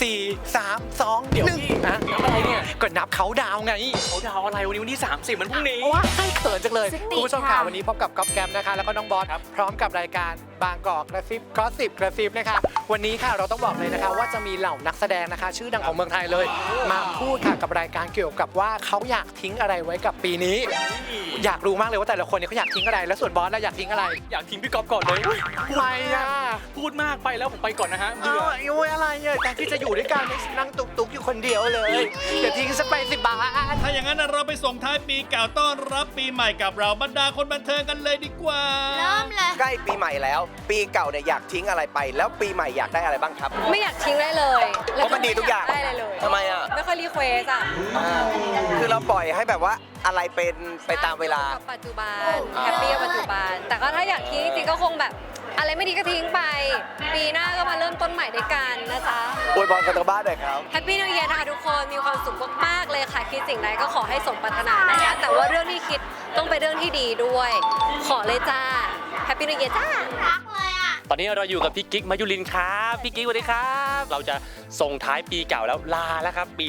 สี่สามสองเดี๋ยวหนึ่งพี่นะนับอะไรเนี่ยก็นับเขาดาวน์ไงเขาดาวอะไรวันนี้วันที่30มันพรุ่งนี้ว้ายเขินจังเลยสิบปีคุณผู้ชมค่ะค่ะวันนี้พบกับก๊อฟแกมนะคะแล้วก็น้องบอสครับพร้อมกับรายการบางกอกกระซิบก็สิบกระซิบนะคะ วันนี้ค่ะเราต้องบอกเลยนะคะ ว่าจะมีเหล่านักแสดงนะคะ ชื่อดังของเมืองไทยเลย มาพูดค่ะกับรายการเกี่ยวกับว่าเขาอยากทิ้งอะไรไว้กับปีนี้ อยากรู้มากเลยว่าแต่ละคนเนี่ยเขาอยากทิ้งอะไร แล้วส่วนบอสแล้วอยากทิ้งอะไรอยากทิ้งพี่ก๊อฟก่อนเลยทำไมอะพูดมากไปแล้วผมไปก่อนนะฮะเอ้าเบื่อไอ้โอ้ยอะไรเนี่ยแต่ที่จะอยู่ด้วยกันนั่งตุกตุกๆอยู่คนเดียวเลยอย่าทิ้งสักไปสิบบาท ถ้าอย่างนั้นเราไปส่งท้ายปีเก่าต้อนรับปีใหม่กับเราบรรดาคนบันเทิงกันเลยดีกว่า เริ่มเลย ใกล้ปีใหม่แล้วปีเก่าเนี่ยอยากทิ้งอะไรไป แล้วปีใหม่อยากได้อะไรบ้างครับ ไม่อยากทิ้งได้เลยเพราะมันดีทุกอย่างได้เลยเลยทำไมอะไม่ค่อยรีเควสอะคือเราปล่อยให้แบบว่าอะไรเป็นไปตามเวลากับปัจจุบันแฮปปี้กับปัจจุบัน แต่ก็ถ้าอยากทิ้งจริงๆก็คงแบบ อะไรไม่ดีก็ทิ้งไป ปีหน้าก็มาเริ่มต้นใหม่ด้วยกันนะจ๊ะอวยพรกันทางบ้านหน่อยครับแฮปปี้นิวเยียร์นะคะทุกคนมีความสุขมากๆเลยค่ะคิดสิ่งใดก็ขอให้สมปรารถนานะคะแต่ว่าเรื่องที่คิดต้องเป็นเรื่องที่ดีด้วย ขอเลยจ้า แฮปปี้นิวเยียร์จ้ารักเลยอะ ตอนนี้เราอยู่กับพี่กิ๊กมายุรินทร์ครับพี่กิ๊กสวัสดีครับ เราจะส่งท้ายปีเก่าแล้วลาแล้วครับปี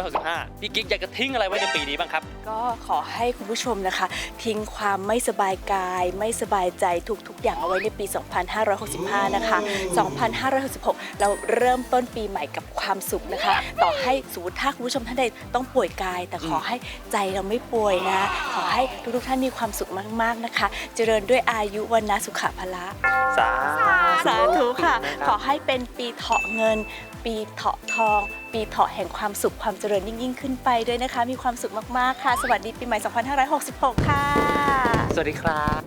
2565พี่กิ๊กอยากจะทิ้งอะไรไว้ในปีนี้บ้างครับ ก็ขอให้คุณผู้ชมนะคะ ทิ้งความไม่สบายกาย ไม่สบายใจทุกๆ อย่างเอาไว้ในปี 2565 นะคะ 2566 เราเริ่มต้นปีใหม่กับความสุขนะคะ ต่อให้สมมติถ้าคุณผู้ชมท่านใดต้องป่วยกาย แต่ขอให้ใจเราไม่ป่วยนะ ขอให้ทุกๆท่านมีความสุขมากๆนะคะ เจริญด้วยอายุวันนะสุขภละสาสาธุค่ะ ขอให้เป็นปีเถาะเงิน ปีเถาะทอง ปีเถาะแห่งความสุขความเจริญยิ่งยิ่งๆขึ้นไปด้วยนะคะ มีความสุขมากๆค่ะ สวัสดีปีใหม่ 2566 ค่ะ สวัสดีครับ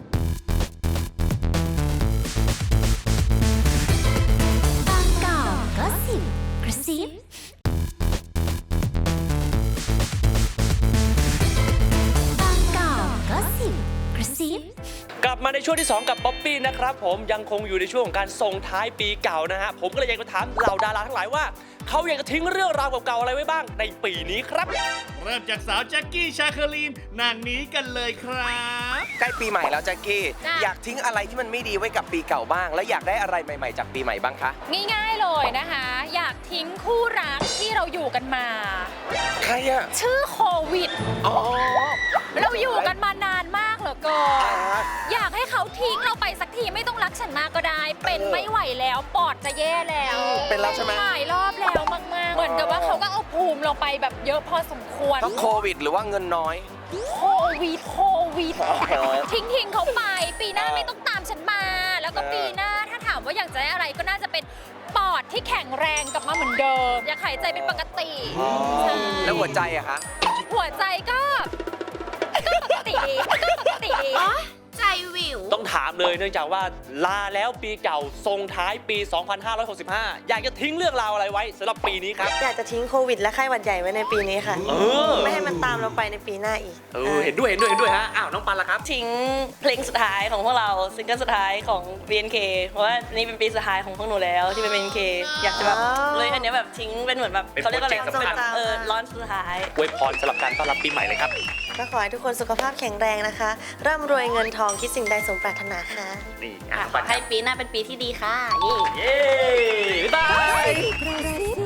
บางกอกก็สิบกระซิบ กระซิบกลับมาในช่วงที่ 2 กับป๊อปปี้นะครับผมยังคงอยู่ในช่วงของการส่งท้ายปีเก่านะฮะผมก็เลยอยากจะถามเหล่าดาราทั้งหลายว่าเขาอยากจะทิ้งเรื่องราวเก่าๆอะไรไว้บ้างในปีนี้ครับ เริ่มจากสาวแจ็คกี้ชาคลีนนางนี้กันเลยครับ ใกล้ปีใหม่แล้วแจ็คกี้ จ้ะ อยากทิ้งอะไรที่มันไม่ดีไว้กับปีเก่าบ้าง แล้วอยากได้อะไรใหม่ๆจากปีใหม่บ้างคะ ง่ายๆเลยนะคะ อยากทิ้งคู่รักที่เราอยู่กันมา ใครอะชื่อโควิด อ๋อเราอยู่กันมานานมากเหลื อเกินอ่าอยากให้เขาทิ้งเราไปสักทีไม่ต้องรักฉันมากก็ได้ เป็นไม่ไหวแล้วปอดจะแย่แล้วเป็นแล้วใช่ไหม หลายรอบแล้วมากๆ เหมือนกับว่าเขาก็เอาภูมิเราไปแบบเยอะพอสมควร ต้องโควิดหรือว่าเงินน้อย โควิดโควิด ทิ้งทิ้งเขาไป ปีหน้าไม่ต้องตามฉันมา แล้วก็เออปีหน้าถ้าถามว่าอยากจะได้อะไรก็น่าจะเป็นปอดที่แข็งแรงกลับมาเหมือนเดิม อยากหายใจเป็นปกติใช่แล้วหัวใจอะคะ หัวใจก็ ก็ปกติ เลยเนื่องจากว่าลาแล้วปีเก่าส่งท้ายปี 2565 อยากจะทิ้งเรื่องราวอะไรไว้สำหรับปีนี้ครับ อยากจะทิ้งโควิดและไข้หวัดใหญ่ไว้ในปีนี้ค่ะ เออ ไม่ให้มันตามเราไปในปีหน้าอีกเออเห็นด้วยเห็นด้วยเห็นด้วยฮะอ้าวน้องปันละครับ ทิ้งเพลงสุดท้ายของพวกเราซิงเกิลสุดท้ายของ BNK เพราะว่านี่เป็นปีสุดท้ายของพวกหนูแล้วที่เป็น BNK อยากจะแบบอ๋อเลยอันเนี้ยแบบทิ้งเป็นเหมือนแบบเป็นเขาเรียกว่าอะไรโปรเจกต์สำคัญ เออร้อนสุดท้าย อวยพรสำหรับการต้อนรับปีใหม่เลยครับ ก็ขอให้ทุกคนสุขภาพแข็งแรงนะคะ ร่ำรวยเงินทองคิดสิ่งใดสมปรารถนาค่ะนี่อะขอให้ปีหน้าเป็นปีที่ดีค่ะเย่ เย้บ๊ายบายบ